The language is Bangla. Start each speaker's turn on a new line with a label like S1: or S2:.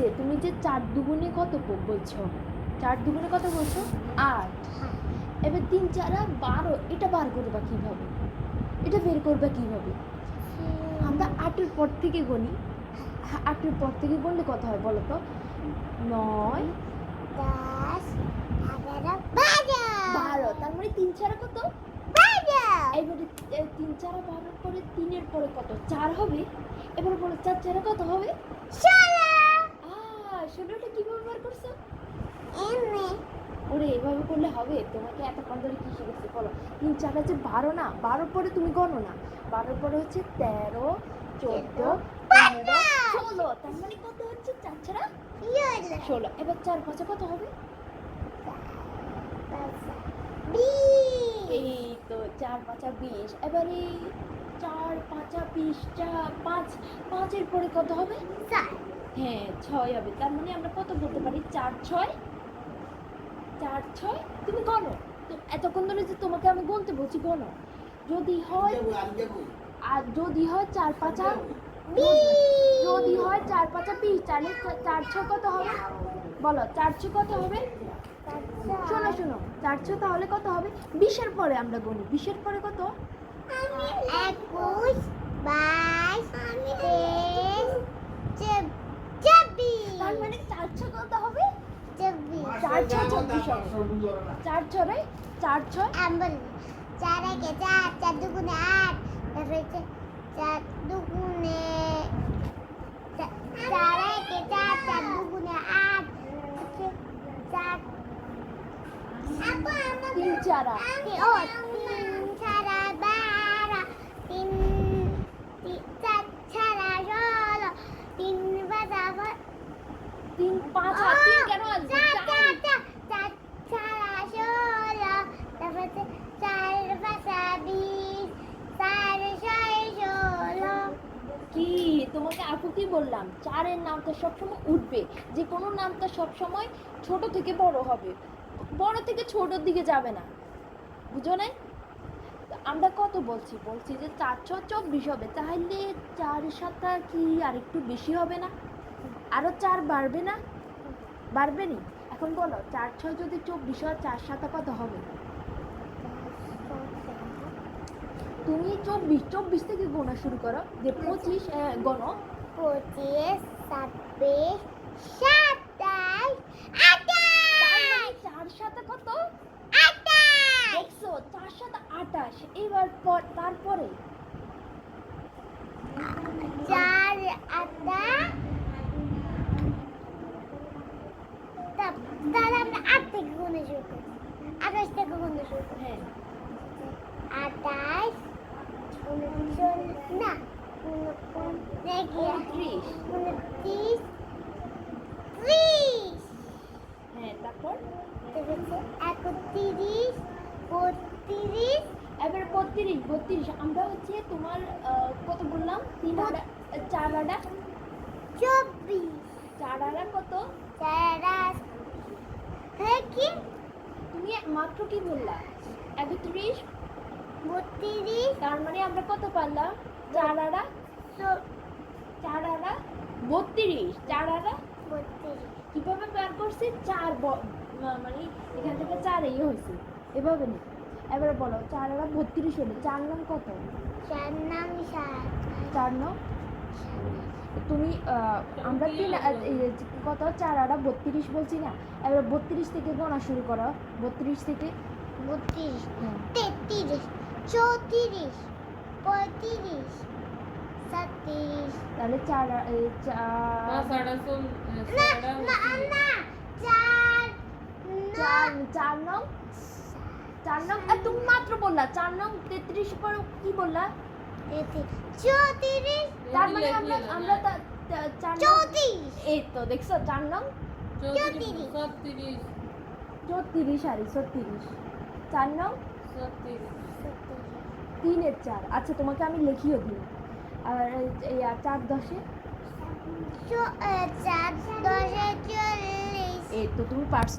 S1: যে তুমি যে চার দুগুণে কত বলছো? চার দুগুণে কত বলছো? আট।
S2: হ্যাঁ
S1: এবার তিন চারা বারো এটা বার করবা কীভাবে? এটা বের করবা কীভাবে? আমরা আটের পর থেকে গণি আটের পর থেকে গণলে কত হয় বলো তো? নয়
S2: দশ এগারো বারো।
S1: তার মানে তিন চারা কত? এবারে তিন চারা বারোর পরে তিনের পরে কত? চার হবে। এবার বলো চার চারা কত হবে?
S2: ষোলো।
S1: ষোলোটা কীভাবে বার করছ?
S2: এমনি।
S1: ওরে এভাবে করলে হবে? তোমাকে এতক্ষণ ধরে কি শিখেছি বলো? তিন চার হচ্ছে বারো না বারোর পরে তুমি গণো না বারোর পরে হচ্ছে তেরো চোদ্দ পনেরো ষোলো। তার মানে কত হচ্ছে? চার ছাড়া?
S2: ষোলো।
S1: এবার চার পাঁচে কত হবে? এই তো চার পাঁচা বিশ। এবারে চার পাঁচা বিশ চার পাঁচ পাঁচের পরে কত হবে?
S2: চার।
S1: হ্যাঁ ছয় হবে। তার মানে আমরা কত বলতে পারি? চার ছয়? চার ছয়? তুমি গণো। তো এতক্ষণ ধরে যে তোমাকে আমি গুনতে বলছি গণো। যদি হয় আর যদি হয় চার পাঁচা যদি হয় চার পাঁচা বিশ তাহলে চার ছয় কত হবে? বলো চার ছয় কত হবে? শোনো শোনো। চার ছয় তাহলে কত হবে? বিশের পরে আমরা গণি। বিশের পরে কত?
S2: একুশ বাইশ তেইশ চব- চব্বিশ
S1: তার মানে চার ছয় কত হবে
S2: চব্বিশ
S1: চার ছয় ছত্রিশ চার ছয় চার ছয়
S2: চার একে চার চার দুগুণে আট তারপরে চার দুগুণে চার একে চার চার দুগুণে আট চার
S1: তিন চারা
S2: ও তিন ছাড়া বারো তিন তিন- চার ছাড়া ষোলো তিন বাজা
S1: তিন পাঁচ আর তিন কেন আসবে
S2: চার
S1: চার।
S2: চার চার চার ছাড়া ষোলো তারপর হচ্ছে চার পাঁচা বিশ চার ছয় ষোলো
S1: কি? তোমাকে আপু কি বললাম? চারের নামটা সবসময় উঠবে। যে কোনো নামটা সবসময় ছোট থেকে বড় হবে। বড় থেকে ছোটোর দিকে যাবে না। বুঝো নাই? আমরা কত বলছি? বলছি যে চার ছ চব্বিশ হবে। তাহলে চার সাতটা কি? আর একটু বেশি হবে না? আরও চার বাড়বে না? বাড়বে নি? এখন বলো, চার ছয় যদি চব্বিশ হয়, চার সাতা কত হবে? তুমি চব্বিশ চব্বিশ থেকে গোনা শুরু করো। যে পঁচিশ গণ।
S2: পঁচিশ ছাব্বিশ সাতাশ
S1: মানে
S2: আঠাশ
S1: চার সাথে কত?
S2: আঠাশ।
S1: দেখছ চার সাথে আঠাশ। এবার পর তারপরে?
S2: চার আটা। তাহলে আমরা আট থেকে গুনে শুরু করি আঠাশ থেকে গুনে শুরু করি
S1: হ্যাঁ।
S2: আঠাশ। না
S1: উনত্রিশ
S2: উনত্রিশ ত্রিশ
S1: হ্যাঁ তারপর
S2: একত্রিশ বত্রিশ।
S1: এবার বত্রিশ বত্রিশ। আমরা হচ্ছে তোমার কত বললাম? তিন আড়া চার আড়া?
S2: চব্বিশ।
S1: চার আড়া কত?
S2: চার হ্যাঁ কি?
S1: তুমি মাত্র কি বললা? একত্রিশ
S2: বত্রিশ।
S1: তার মানে আমরা কত পারলাম? চার আড়া চার আড়া বত্রিশ। চার আড়া
S2: বত্রিশ।
S1: কীভাবে বের করছি? চার ব- মানে এখান থেকে চার এই হয়েছে। এভাবে নি। এবারে বলো চার আড়া বত্রিশ হলে। চার নাম কত?
S2: চার নাম
S1: চার নাম তুমি আমরা তিন কত? চার আড়া বত্রিশ বলছি না। এবার বত্রিশ থেকে গোনা শুরু করো। বত্রিশ থেকে
S2: বত্রিশ।
S1: হ্যাঁ।
S2: তেত্রিশ। চৌত্রিশ পঁয়ত্রিশ ছত্রিশ।
S1: তাহলে চার চার।
S2: চার
S1: নং চার নং আর তুমি মাত্র বললা চার নং তেত্রিশ পর কি বললা?
S2: চৌত্রিশ।
S1: তার মানে আমরা আমরা তা- তা- চার নং
S2: চৌত্রিশ।
S1: এই তো দেখছ চার নং? চৌত্রিশ আর ছত্রিশ। চার নং? তিনের চার। আচ্ছা তোমাকে আমি লিখিও দিই। আর এই আর চার দশে?
S2: চার দশে চল্লিশ।
S1: এই তো তুমি পারছ।